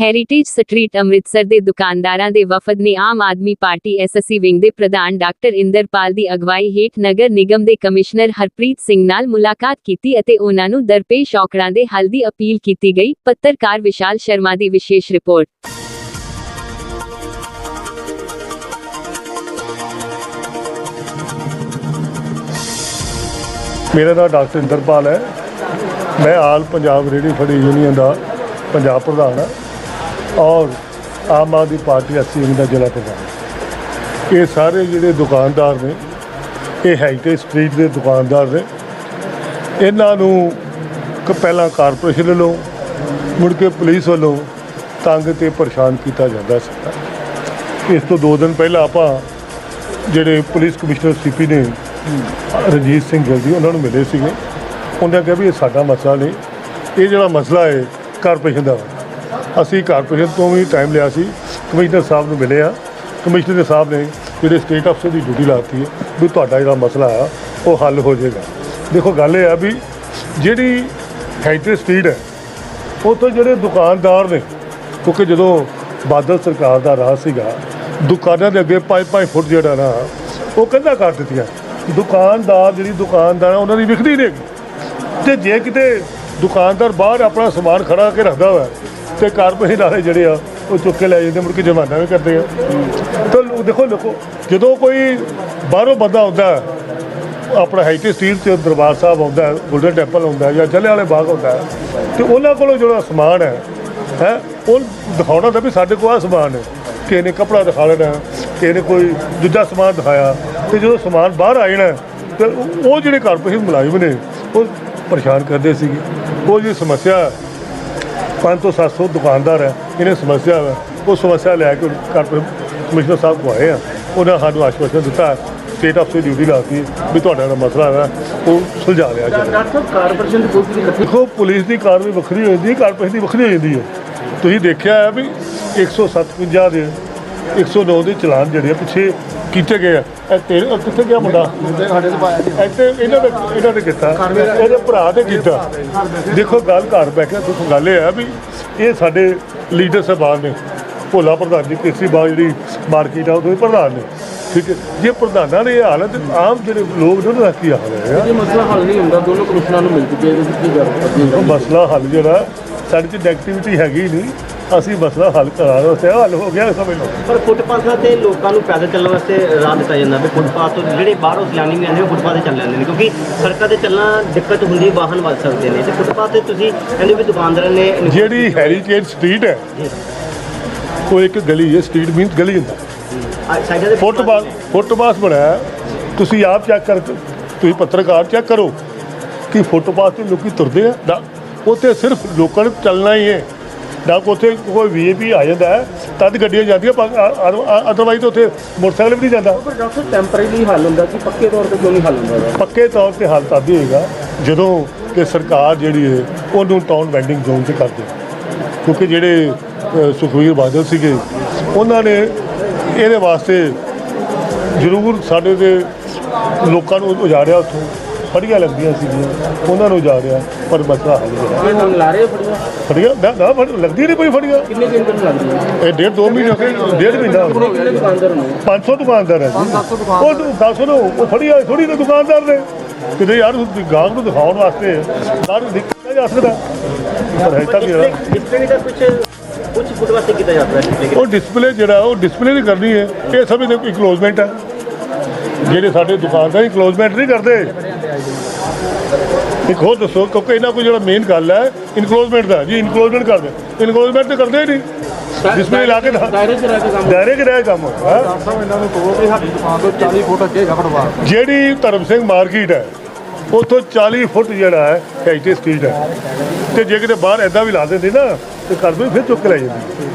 Heritage street Amritsar ਦੇ ਦੁਕਾਨਦਾਰਾਂ ਦੇ ਵਫਦ ਨੇ Aam Aadmi party SSC wing ਦੇ ਪ੍ਰਧਾਨ ਡਾਕਟਰ ਇੰਦਰਪਾਲ ਦੀ ਅਗਵਾਈ ਹੇਠ ਨਗਰ ਨਿਗਮ ਦੇ ਕਮਿਸ਼ਨਰ ਹਰਪ੍ਰੀਤ ਸਿੰਘ ਨਾਲ ਮੁਲਾਕਾਤ ਕੀਤੀ ਅਤੇ ਉਹਨਾਂ ਨੂੰ ਦਰਪੇਸ਼ ਔਕੜਾਂ ਦੇ ਹੱਲ ਦੀ ਅਪੀਲ ਕੀਤੀ ਗਈ। ਪੱਤਰਕਾਰ ਵਿਸ਼ਾਲ ਸ਼ਰਮਾ ਦੀ ਵਿਸ਼ੇਸ਼ ਰਿਪੋਰਟ। ਮੇਰਾ ਨਾਮ ਡਾਕਟਰ ਇੰਦਰਪਾਲ ਹੈ। ਮੈਂ ਆਲ ਪੰਜਾਬ ਰੇਹੜੀ ਫੜੀ ਯੂਨੀਅਨ ਦਾ ਪੰਜਾਬ ਪ੍ਰਧਾਨ ਹਾਂ। ਔਰ ਆਮ ਆਦਮੀ ਪਾਰਟੀ ਅਸੀਂ ਦਾ ਜ਼ਿਲ੍ਹਾ ਪ੍ਰਧਾਨ। ਇਹ ਸਾਰੇ ਜਿਹੜੇ ਦੁਕਾਨਦਾਰ ਨੇ, ਇਹ ਹੈਰੀਟੇਜ ਸਟਰੀਟ ਦੇ ਦੁਕਾਨਦਾਰ ਨੇ, ਇਹਨਾਂ ਨੂੰ ਕਿ, ਪਹਿਲਾਂ ਕਾਰਪੋਰੇਸ਼ਨ ਵੱਲੋਂ, ਮੁੜ ਕੇ ਪੁਲਿਸ ਵੱਲੋਂ ਤੰਗ ਤੇ ਪਰੇਸ਼ਾਨ ਕੀਤਾ ਜਾਂਦਾ ਸੀ। ਇਸ ਤੋਂ ਦੋ ਦਿਨ ਪਹਿਲਾਂ ਆਪਾਂ ਜਿਹੜੇ ਪੁਲਿਸ ਕਮਿਸ਼ਨਰ ਸੀਪੀ ਨੇ, ਰਣਜੀਤ ਸਿੰਘ ਗਿੱਲ ਉਹਨਾਂ ਨੂੰ ਮਿਲੇ ਸੀਗੇ। ਉਹਨਾਂ ਕਿਹਾ ਵੀ ਇਹ ਸਾਡਾ ਮਸਲਾ ਨਹੀਂ, ਇਹ ਜਿਹੜਾ ਮਸਲਾ ਹੈ ਕਾਰਪੋਰੇਸ਼ਨ ਦਾ। ਅਸੀਂ ਕਾਰਪੋਰੇਸ਼ਨ ਤੋਂ ਵੀ ਟਾਈਮ ਲਿਆ ਸੀ। ਕਮਿਸ਼ਨਰ ਸਾਹਿਬ ਨੂੰ ਮਿਲੇ ਆ। ਕਮਿਸ਼ਨਰ ਸਾਹਿਬ ਨੇ ਜਿਹੜੇ ਸਟੇਟ ਅਫਸਰ ਦੀ ਡਿਊਟੀ ਲਾਤੀ ਹੈ, ਵੀ ਤੁਹਾਡਾ ਜਿਹੜਾ ਮਸਲਾ ਆ, ਉਹ ਹੱਲ ਹੋ ਜਾਏਗਾ। ਦੇਖੋ, ਗੱਲ ਇਹ ਆ ਵੀ ਜਿਹੜੀ ਹੈਰੀਟੇਜ ਸਟਰੀਟ ਹੈ ਉਹ ਜਿਹੜੇ ਦੁਕਾਨਦਾਰ ਨੇ, ਕਿਉਂਕਿ ਜਦੋਂ ਬਾਦਲ ਸਰਕਾਰ ਦਾ ਰਾਜ ਸੀਗਾ, ਦੁਕਾਨਾਂ ਦੇ ਅੱਗੇ 5-5 ਫੁੱਟ ਜਿਹੜਾ ਨਾ, ਉਹ ਕੰਧਾ ਕਰ ਦਿੱਤੀਆਂ। ਦੁਕਾਨਦਾਰ ਜਿਹੜੀ ਦੁਕਾਨਦਾਰ ਆ, ਉਹਨਾਂ ਦੀ ਵਿਖਦੀ ਨਹੀਂ ਹੈਗੀ। ਤੇ ਜੇ ਕਿਤੇ ਦੁਕਾਨਦਾਰ ਬਾਹਰ ਆਪਣਾ ਸਮਾਨ ਖੜਾ ਕੇ ਰੱਖਦਾ ਹੋਇਆ ਤੇ ਕਾਰਪੋਰੇਸ਼ਨ ਵਾਲੇ ਜਿਹੜੇ ਆ, ਉਹ ਚੁੱਕ ਕੇ ਲੈ ਜਾਂਦੇ, ਮੁੜ ਕੇ ਜੁਰਮਾਨਾ ਵੀ ਕਰਦੇ ਆ। ਤਾਂ ਦੇਖੋ ਦੇਖੋ, ਜਦੋਂ ਕੋਈ ਬਾਹਰੋਂ ਬੰਦਾ ਆਉਂਦਾ, ਆਪਣਾ ਹੈਰੀਟੇਜ ਸਟਰੀਟ ਤੇ ਦਰਬਾਰ ਸਾਹਿਬ ਆਉਂਦਾ ਗੋਲਡਨ ਟੈਂਪਲ ਆਉਂਦਾ, ਜਾਂ ਜਲਿਆਂ ਵਾਲੇ ਬਾਗ ਆਉਂਦਾ ਹੈ ਤੇ ਉਹਨਾਂ ਕੋਲੋਂ ਜਿਹੜਾ ਸਮਾਨ ਹੈ ਹੈ, ਉਹ ਦਿਖਾਉਣਾ ਤਾਂ ਵੀ ਸਾਡੇ ਕੋਲ ਆ ਸਮਾਨ ਹੈ। ਕਿਸੇ ਨੇ ਕਪੜਾ ਦਿਖਾ ਲੈਣਾ, ਕਿਸੇ ਨੇ ਕੋਈ ਦੂਜਾ ਸਮਾਨ ਦਿਖਾਇਆ, ਤੇ ਜਦੋਂ ਸਮਾਨ ਬਾਹਰ ਆ ਜਾਣਾ, ਤੇ ਉਹ- ਜਿਹੜੇ ਕਾਰਪੋਰੇਸ਼ਨ ਮੁਲਾਜ਼ਮ ਨੇ, ਉਹ ਪਰੇਸ਼ਾਨ ਕਰਦੇ ਸੀਗੇ। ਉਹ ਜਿਹੜੀ ਸਮੱਸਿਆ 500 ਤੋਂ 700 ਦੁਕਾਨਦਾਰ ਹੈ ਇਹਨੇ ਸਮੱਸਿਆ ਹੈ ਉਹ ਸਮੱਸਿਆ ਲੈ ਕੇ ਕਾਰਪੋਰੇਸ਼ਨ ਕਮਿਸ਼ਨਰ ਸਾਹਿਬ ਕੋ ਆਏ ਆ। ਉਹਨਾਂ ਸਾਨੂੰ ਆਸ਼ਵਾਸਨ ਦਿੱਤਾ ਸਟੇਟ ਆਫ ਸੇ ਡਿਊਟੀ ਲਾਤੀ ਵੀ ਤੁਹਾਡਾ ਜਿਹੜਾ ਮਸਲਾ ਹੈ ਉਹ ਸੁਲਝਾ ਲਿਆ ਜਾਵੇ। ਡਾਕਟਰ ਸਾਹਿਬ ਕਾਰਪੋਰੇਸ਼ਨ ਦੀ ਦੇਖੋ ਪੁਲਿਸ ਦੀ ਕਾਰਵਾਈ ਵੱਖਰੀ ਹੋ ਜਾਂਦੀ ਹੈ ਕਾਰਪੋਰੇਸ਼ਨ ਦੀ ਵੱਖਰੀ ਹੋ ਜਾਂਦੀ ਹੈ। ਤੁਸੀਂ ਦੇਖਿਆ ਹੈ ਵੀ 157 ਦੇ 109 ਦੇ ਚਲਾਨ ਜਿਹੜੇ ਪਿੱਛੇ ਕੀਤੇ ਗਏ ਆ? ਇਹ ਤੇਰੇ ਉਹ ਕਿੱਥੇ ਗਿਆ ਮੁੰਡਾ? ਸਾਡੇ ਤੋਂ ਪਾਇਆ ਜੀ ਇੱਥੇ ਇਹਨਾਂ ਨੇ ਇਹਨਾਂ ਨੇ ਕੀਤਾ। ਇਹਦੇ ਭਰਾ ਨੇ ਕੀਤਾ। ਦੇਖੋ ਗੱਲ ਘਰ ਬੈ ਕੇ ਦੇਖੋ ਗੱਲ ਇਹ ਆ ਵੀ ਇਹ ਸਾਡੇ ਲੀਡਰ ਸਾਹਿਬਾਨ ਨੇ। ਭੋਲਾ ਪ੍ਰਧਾਨ ਜੀ ਕੇਸਰੀ ਬਾਗ ਜਿਹੜੀ ਮਾਰਕੀਟ ਆ ਉਹਦੇ ਪ੍ਰਧਾਨ ਨੇ। ਠੀਕ ਹੈ? ਜੇ ਪ੍ਰਧਾਨਾਂ ਦੇ ਇਹ ਹਾਲ ਹੈ ਤੇ ਆਮ ਜਿਹੜੇ ਲੋਕ ਨੇ ਉਹਨਾਂ ਕੀ ਹਾਲ ਹੈ ਇਹ ਮਸਲਾ ਹੱਲ ਨਹੀਂ ਹੁੰਦਾ ਦੋਨੋਂ ਕਮਿਸ਼ਨਰਾਂ ਨੂੰ ਮਿਲ ਚੁੱਕੇ ਇਹਦੇ ਵਿੱਚ ਕੀ ਗੱਲ ਉਹ ਮਸਲਾ ਹੱਲ ਜਿਹੜਾ ਸਾਡੇ 'ਚ ਨੈਗੇਟਿਵਿਟੀ ਹੈਗੀ ਨਹੀਂ। ਅਸੀਂ ਮਸਲਾ ਹੱਲ ਕਰਾ ਰਹੇ ਹਾਂ ਹੱਲ ਹੋ ਗਿਆ ਸਮਝ ਲਓ ਪਰ ਫੁੱਟਪਾਥਾਂ ਤੇ ਲੋਕਾਂ ਨੂੰ ਪੈਦਲ ਚੱਲਣ ਵਾਸਤੇ ਰਾਹ ਦਿੱਤਾ ਜਾਂਦਾ ਵੀ ਫੁੱਟਪਾਥ ਤੋਂ ਜਿਹੜੇ ਬਾਹਰੋਂ ਸੈਲਾਨੀ ਵੀ ਆਉਂਦੇ ਉਹ ਫੁੱਟਪਾਥ ਤੇ ਚੱਲ ਜਾਂਦੇ ਨੇ ਕਿਉਂਕਿ ਸੜਕਾਂ ਤੇ ਚੱਲਣਾ ਦਿੱਕਤ ਹੁੰਦੀ ਵਾਹਨ ਵੱਜ ਸਕਦੇ ਨੇ। ਤੇ ਫੁੱਟਪਾਥ ਤੇ ਤੁਸੀਂ ਕਹਿੰਦੇ ਵੀ ਦੁਕਾਨਦਾਰਾਂ ਨੇ ਜਿਹੜੀ ਹੈਰੀਟੇਜ ਸਟਰੀਟ ਹੈ ਉਹ ਇੱਕ ਗਲੀ ਹੈ ਸਟਰੀਟ ਮੀਨਸ ਗਲੀ ਹੁੰਦਾ। ਫੁੱਟਬਾਲ ਫੁੱਟਪਾਥ ਬਣਾਇਆ। ਤੁਸੀਂ ਆਪ ਚੈੱਕ ਕਰ ਤੁਸੀਂ ਪੱਤਰਕਾਰ ਚੈੱਕ ਕਰੋ ਕਿ ਫੁੱਟਪਾਥ ਤੇ ਲੋਕੀ ਤੁਰਦੇ ਆ ਉੱਥੇ ਸਿਰਫ ਲੋਕਾਂ ਨੂੰ ਚੱਲਣਾ ਹੀ ਹੈ। ਨਾ ਕਿ ਉੱਥੇ ਕੋਈ ਵੀਆਈਪੀ ਆ ਜਾਂਦਾ ਹੈ ਤਦ ਗੱਡੀਆਂ ਜਾਂਦੀਆਂ ਅਦਰਵਾਈਜ਼ ਉੱਥੇ ਮੋਟਰਸਾਈਕਲ ਵੀ ਨਹੀਂ ਜਾਂਦਾ। ਪਰ ਡਾਕਟਰ ਟੈਂਪਰੇਰੀ ਹੱਲ ਹੁੰਦਾ ਕਿ ਪੱਕੇ ਤੌਰ ਤੇ ਕਿਉਂ ਨਹੀਂ ਹੱਲ ਹੁੰਦਾ? ਇਹਦਾ? ਪੱਕੇ ਤੌਰ ਤੇ ਹੱਲ ਤਦ ਹੀ ਹੋਏਗਾ ਜਦੋਂ ਕਿ ਸਰਕਾਰ ਜਿਹੜੀ ਹੈ ਉਹਨੂੰ ਟਾਊਨ ਵੈਂਡਿੰਗ ਜ਼ੋਨ 'ਚ ਕਰ ਦੇ। ਕਿਉਂਕਿ ਜਿਹੜੇ ਅ, ਸੁਖਬੀਰ ਬਾਦਲ ਸੀਗੇ ਉਹਨਾਂ ਨੇ ਇਹਦੇ ਵਾਸਤੇ ਜ਼ਰੂਰ ਸਾਡੇ ਦੇ ਲੋਕਾਂ ਨੂੰ ਉਜਾੜਿਆ ਉੱਥੋਂ। ਫੜੀਆਂ ਲੱਗਦੀਆਂ ਸੀਗੀਆਂ। ਉਹਨਾਂ ਨੂੰ ਉਜਾੜਿਆ ਪਰ ਮਸਲਾ ਹੱਲ ਹੋਇਆ ਇਹ ਹੁਣ ਲਾ ਰਹੇ ਫੜੀਆਂ? ਫੜੀਆਂ? ਨਾ ਨਾ ਫੜ- ਲੱਗਦੀ ਨਹੀਂ ਕੋਈ ਫੜੀਆਂ। ਕਿੰਨੇ ਦਿਨ ਤੱਕ ਲੱਗਦੀ ਹੈ? ਇਹ ਡੇਢ ਦੋ ਮਹੀਨੇ ਹੋ ਗਏ ਡੇਢ ਮਹੀਨਾ ਹੋ ਗਿਆ। ਕਿੰਨੇ ਦੁਕਾਨਦਾਰ ਨੂੰ? 500 ਦੁਕਾਨਦਾਰ ਹੈ ਜੀ। ਉਹ ਦੱਸ ਲੋ ਉਹ ਫੜੀ ਹੋਈ ਥੋੜੀ ਨਾ ਦੁਕਾਨਦਾਰ ਨੇ। ਕਿਤੇ ਯਾਰ ਤੁਸੀਂ ਗਾਹਕ ਨੂੰ ਦਿਖਾਉਣ ਵਾਸਤੇ ਬਾਹਰ ਨਿਕਲਿਆ ਜਾ ਸਕਦਾ। ਪਰ ਹੈ ਤਾਂ ਵੀ ਜਿਹੜਾ- ਡਿਸਪਲੇ ਦਾ ਕੁਝ ਕੁਝ ਫੁੱਟਪਾਥ ਤੇ ਕੀਤਾ ਜਾਂਦਾ ਹੈ display ਉਹ ਡਿਸਪਲੇ ਜਿਹੜਾ ਉਹ ਡਿਸਪਲੇ ਨਹੀਂ ਕਰਨੀ ਹੈ। ਇਹ ਸਭ ਇਹਦੇ ਕੋਈ ਕਲੋਜ਼ਮੈਂਟ ਹੈ। ਜਿਹੜੇ ਸਾਡੇ ਦੁਕਾਨਦਾਰ ਹੀ ਕਲੋਜ਼ਮੈਂਟ ਨਹੀਂ ਕਰਦੇ ਇੱਕ ਹੋਰ ਦੱਸੋ ਕਿਉਂਕਿ ਇਹਨਾਂ ਕੋਈ ਜਿਹੜਾ ਮੇਨ ਗੱਲ ਹੈ ਇਨਕਲੋਜ਼ਮੈਂਟ ਦਾ ਜੀ ਇਨਕਲੋਜ਼ਮੈਂਟ ਕਰਦੇ ਇਨਕਲੋਜ਼ਮੈਂਟ ਤੇ ਕਰਦੇ ਹੀ ਨਹੀਂ ਡਿਸਪਲੇ ਲਾ ਕੇ ਦਾਇਰੇ 'ਚ ਰਹਿ ਕੇ ਕੰਮ ਦਾਇਰੇ 'ਚ ਰਹਿ ਕੰਮ ਹੈ? ਸਾਹਿਬ ਇਹਨਾਂ ਨੂੰ ਕਹੋ ਕਿ ਸਾਡੀ ਦੁਕਾਨ ਤੋਂ 40 ਫੁੱਟ ਅੱਗੇ ਫੁੱਟਬਾਲ ਜਿਹੜੀ ਧਰਮ ਸਿੰਘ ਮਾਰਕੀਟ ਹੈ ਉੱਥੋਂ 40 ਫੁੱਟ ਜਿਹੜਾ ਹੈ ਹੈਰੀਟੇਜ ਸਟਰੀਟ ਹੈ। ਤੇ ਜੇ ਕਿਤੇ ਬਾਹਰ ਐਦਾਂ ਵੀ ਲਾ ਦਿੰਦੇ ਨਾ ਤੇ ਕਰ ਦੋ ਫਿਰ ਚੁੱਕ ਕੇ ਲੈ ਜਾਂਦੇ।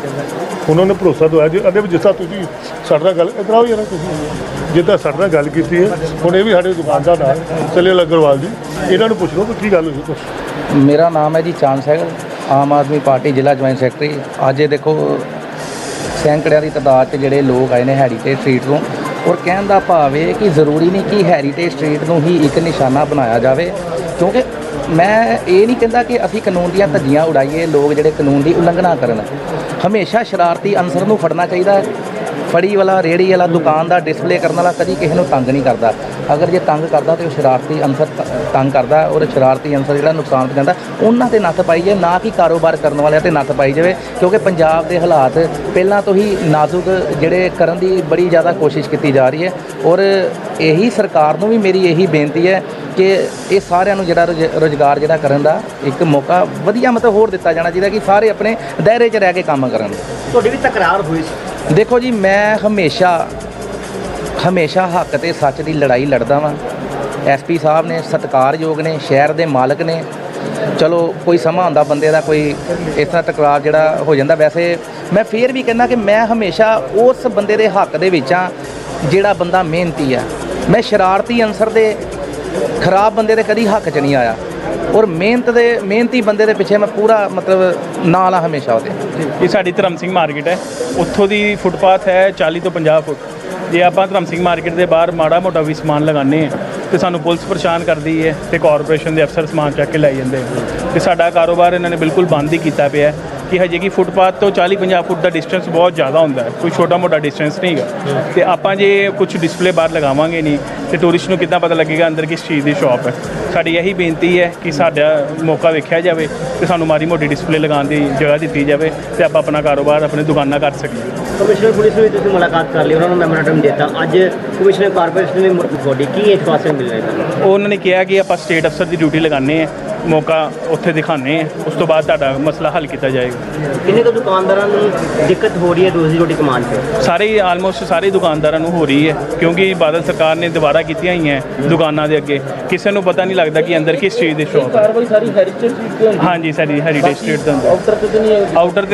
ਉਹਨਾਂ ਨੇ ਭਰੋਸਾ ਦਵਾਇਆ ਜੀ ਅਦੇ ਵਿੱਚ ਜਿਸ ਤਰ੍ਹਾਂ ਤੁਸੀਂ ਸਾਡੇ ਨਾਲ ਗੱਲ ਕਰਾਓ ਯਾਰ ਤੁਸੀਂ। ਜਿੱਦਾਂ ਸਾਡੇ ਨਾਲ ਗੱਲ ਕੀਤੀ ਹੈ, ਹੁਣ ਇਹ ਵੀ ਸਾਡੇ ਦੁਕਾਨਦਾਰ ਨਾਲ, ਚੱਲੇ ਅਗਰਵਾਲ ਜੀ, ਇਹਨਾਂ ਨੂੰ ਪੁੱਛ ਲਓ ਕਿ ਕੀ ਗੱਲ ਹੋਈ ਕੁਛ ਮੇਰਾ ਨਾਮ ਹੈ ਜੀ ਚਾਂਦ ਸਹਿਗਲ, ਆਮ ਆਦਮੀ ਪਾਰਟੀ ਜ਼ਿਲ੍ਹਾ ਜੁਆਇੰਟ ਸੈਕਟਰੀ। ਅੱਜ ਇਹ ਦੇਖੋ, ਸੈਂਕੜਿਆਂ ਦੀ ਤਾਦਾਦ 'ਚ ਜਿਹੜੇ ਲੋਕ ਆਏ ਨੇ ਹੈਰੀਟੇਜ ਸਟਰੀਟ ਤੋਂ, ਔਰ ਕਹਿਣ ਦਾ ਭਾਵ ਇਹ ਕਿ ਜ਼ਰੂਰੀ ਨਹੀਂ ਕਿ ਹੈਰੀਟੇਜ ਸਟਰੀਟ ਨੂੰ ਹੀ ਇੱਕ ਨਿਸ਼ਾਨਾ ਬਣਾਇਆ ਜਾਵੇ, ਕਿਉਂਕਿ ਮੈਂ ਇਹ ਨਹੀਂ ਕਹਿੰਦਾ ਕਿ ਅਸੀਂ ਕਾਨੂੰਨ ਦੀਆਂ ਧੱਜੀਆਂ ਉਡਾਈਏ, ਲੋਕ ਜਿਹੜੇ ਕਾਨੂੰਨ ਦੀ ਉਲੰਘਣਾ ਕਰਨ। ਹਮੇਸ਼ਾ ਸ਼ਰਾਰਤੀ ਅਨਸਰ ਨੂੰ ਫੜਨਾ ਚਾਹੀਦਾ ਹੈ। ਫੜੀ ਵਾਲਾ, ਰੇੜੀ ਵਾਲਾ, ਦੁਕਾਨ ਦਾ ਡਿਸਪਲੇ ਕਰਨ ਵਾਲਾ ਕਦੀ ਕਿਸੇ ਨੂੰ ਤੰਗ ਨਹੀਂ ਕਰਦਾ। ਅਗਰ ਜੇ ਤੰਗ ਕਰਦਾ ਤੇ ਉਹ ਸ਼ਰਾਰਤੀ ਅਨਸਰ ਤੰਗ ਕਰਦਾ ਔਰ ਸ਼ਰਾਰਤੀ ਅਨਸਰ ਜਿਹੜਾ ਨੁਕਸਾਨ ਪਹੁੰਚਾਉਂਦਾ, ਉਹਨਾਂ ਤੇ ਨੱਥ ਪਾਈ ਜਾਵੇ, ਨਾ ਕਿ ਕਾਰੋਬਾਰ ਕਰਨ ਵਾਲਿਆਂ ਤੇ ਨੱਥ ਪਾਈ ਜਾਵੇ, ਕਿਉਂਕਿ ਪੰਜਾਬ ਦੇ ਹਾਲਾਤ ਪਹਿਲਾਂ ਤੋਂ ਹੀ ਨਾਜ਼ੁਕ ਜਿਹੜੇ ਕਰਨ ਦੀ ਬੜੀ ਜ਼ਿਆਦਾ ਕੋਸ਼ਿਸ਼ ਕੀਤੀ ਜਾ ਰਹੀ ਹੈ ਔਰ ਇਹੀ ਸਰਕਾਰ ਨੂੰ ਵੀ ਮੇਰੀ ਇਹੀ ਬੇਨਤੀ ਹੈ ਕਿ ਇਹ ਸਾਰਿਆਂ ਨੂੰ ਜਿਹੜਾ ਰੁਜ਼- ਰੁਜ਼ਗਾਰ ਜਿਹੜਾ ਕਰਨ ਦਾ ਇੱਕ ਮੌਕਾ ਵਧੀਆ ਮਤਲਬ ਹੋਰ ਦਿੱਤਾ ਜਾਣਾ ਚਾਹੀਦਾ ਕਿ ਸਾਰੇ ਆਪਣੇ ਦਾਇਰੇ 'ਚ ਰਹਿ ਕੇ ਕੰਮ ਕਰਨ। ਤੁਹਾਡੀ ਵੀ ਤਕਰਾਰ ਹੋਈ ਸੀ। ਦੇਖੋ ਜੀ, ਮੈਂ ਹਮੇਸ਼ਾ ਹਮੇਸ਼ਾ ਹੱਕ ਤੇ ਸੱਚ ਦੀ ਲੜਾਈ ਲੜਦਾ ਵਾਂ। ਐਸਪੀ ਸਾਹਿਬ ਨੇ ਸਤਿਕਾਰਯੋਗ ਨੇ, ਸ਼ਹਿਰ ਦੇ ਮਾਲਕ ਨੇ। ਚਲੋ, ਕੋਈ ਸਮਾਂ ਹੁੰਦਾ ਬੰਦੇ ਦਾ, ਕੋਈ ਇਸ ਤਰ੍ਹਾਂ ਟਕਰਾਅ ਜਿਹੜਾ ਹੋ ਜਾਂਦਾ। ਵੈਸੇ ਮੈਂ ਫੇਰ ਵੀ ਕਹਿੰਦਾ ਕਿ ਮੈਂ ਹਮੇਸ਼ਾ ਉਸ ਬੰਦੇ ਦੇ ਹੱਕ ਦੇ ਵਿੱਚ ਆ ਜਿਹੜਾ ਬੰਦਾ ਮਿਹਨਤੀ ਆ। ਮੈਂ ਸ਼ਰਾਰਤੀ ਅਨਸਰ ਦੇ ਖਰਾਬ ਬੰਦੇ ਦੇ ਕਦੀ ਹੱਕ 'ਚ ਨਹੀਂ ਆਇਆ। ਔਰ ਮਿਹਨਤ ਦੇ, ਮਿਹਨਤੀ ਬੰਦੇ ਦੇ ਪਿੱਛੇ ਮੈਂ ਪੂਰਾ ਮਤਲਬ ਨਾਲ ਆ ਹਮੇਸ਼ਾ ਉਹਦੇ। ਇਹ ਸਾਡੀ ਧਰਮ ਸਿੰਘ ਮਾਰਕੀਟ ਹੈ। ਉੱਥੋਂ ਦੀ ਫੁੱਟਪਾਥ ਹੈ 40 ਤੋਂ 50 ਫੁੱਟ। ਜੇ ਆਪਾਂ ਧਰਮ ਸਿੰਘ ਮਾਰਕੀਟ ਦੇ ਬਾਹਰ ਮਾੜਾ ਮੋਟਾ ਵੀ ਸਮਾਨ ਲਗਾਉਂਦੇ ਹਾਂ, ਤੇ ਸਾਨੂੰ ਪੁਲਿਸ ਪਰੇਸ਼ਾਨ ਕਰਦੀ ਹੈ ਤੇ ਕਾਰਪੋਰੇਸ਼ਨ ਦੇ ਅਫਸਰ ਸਮਾਨ ਚੱਕ ਕੇ ਲੈ ਜਾਂਦੇ ਆ। ਤੇ ਸਾਡਾ ਕਾਰੋਬਾਰ ਇਹਨਾਂ ਨੇ ਬਿਲਕੁਲ ਬੰਦ ਹੀ ਕੀਤਾ ਪਿਆ ਹੈ। ਕਿ ਹਜੇ ਕਿ ਫੁੱਟਪਾਥ ਤੋਂ 40 50 ਫੁੱਟ ਦਾ ਡਿਸਟੈਂਸ ਬਹੁਤ ਜ਼ਿਆਦਾ ਹੁੰਦਾ ਹੈ। ਕੋਈ ਛੋਟਾ ਮੋਟਾ ਡਿਸਟੈਂਸ ਨਹੀਂ ਹੈਗਾ। ਤੇ ਆਪਾਂ ਜੇ ਕੁਝ ਡਿਸਪਲੇ ਬਾਹਰ ਲਗਾਵਾਂਗੇ ਨਹੀਂ ਤੇ ਟੂਰਿਸਟ ਨੂੰ ਕਿੱਦਾਂ ਪਤਾ ਲੱਗੇਗਾ ਅੰਦਰ ਕਿਸ ਚੀਜ਼ ਦੀ ਸ਼ਾਪ ਹੈ? ਸਾਡੀ ਇਹੀ ਬੇਨਤੀ ਹੈ ਕਿ ਸਾਡਾ ਮੌਕਾ ਵੇਖਿਆ ਜਾਵੇ ਤੇ ਸਾਨੂੰ ਮਾੜੀ ਮੋਟੀ ਡਿਸਪਲੇ ਲਗਾਉਣ ਦੀ ਜਗ੍ਹਾ ਦਿੱਤੀ ਜਾਵੇ ਤੇ ਆਪਾਂ ਆਪਣਾ ਕਾਰੋਬਾਰ ਆਪਣੇ ਦੁਕਾਨਾਂ ਕਰ ਸਕੀਏ। ਕਮਿਸ਼ਨਰ ਪੁਲਿਸ ਨੂੰ ਵੀ ਤੁਸੀਂ ਮੁਲਾਕਾਤ ਕਰ ਲਈ ਉਹਨਾਂ ਨੂੰ ਮੈਮੋਰੈਂਡਮ ਦਿੱਤਾ। ਅੱਜ ਕਮਿਸ਼ਨਰ ਕਾਰਪੋਰੇਸ਼ਨ ਨੇ ਤੁਹਾਡੀ ਕੀ ਇਤਫਾਸਨ ਮਿਲ ਰਿਹਾ ਉਹਨਾਂ ਨੇ ਕਿਹਾ ਕਿ ਆਪਾਂ ਸਟੇਟ ਅਫਸਰ ਦੀ ਡਿਊਟੀ ਲਗਾਉਂਦੇ ਆ ਮੌਕਾ ਉੱਥੇ ਦਿਖਾਉਂਦੇ ਆ ਉਸ ਤੋਂ ਬਾਅਦ ਤੁਹਾਡਾ ਮਸਲਾ ਹੱਲ ਕੀਤਾ ਜਾਏਗਾ। ਕਿੰਨੇ ਕੁ ਦੁਕਾਨਦਾਰਾਂ ਨੂੰ ਦਿੱਕਤ ਹੋ ਰਹੀ ਹੈ ਰੋਜ਼ੀ ਰੋਟੀ ਕਮਾਉਣ 'ਚ? ਸਾਰੇ ਆਲਮੋਸਟ ਸਾਰੇ ਦੁਕਾਨਦਾਰਾਂ ਨੂੰ ਹੋ ਰਹੀ ਹੈ ਕਿਉਂਕਿ ਬਾਦਲ ਸਰਕਾਰ ਨੇ ਦੁਬਾਰਾ ਕੀਤੀਆਂ ਹੀ ਹੈ ਦੁਕਾਨਾਂ ਦੇ ਅੱਗੇ। ਕਿਸੇ ਨੂੰ ਪਤਾ ਨਹੀਂ ਲੱਗਦਾ ਕਿ ਅੰਦਰ ਕਿਸ ਚੀਜ਼ ਦੀ ਸ਼ੌਪ ਹੈ। ਕਾਰਵਾਈ ਸਾਰੀ ਹੈਰੀਟੇਜ ਦੀ ਹਾਂਜੀ ਸਾਡੀ ਹੈਰੀਟੇਜ ਸਟੇਟ ਦੇ ਅੰਦਰ ਆਊਟਰ ਤੇ ਨਹੀਂ ਆਊਟਰ ਤੇ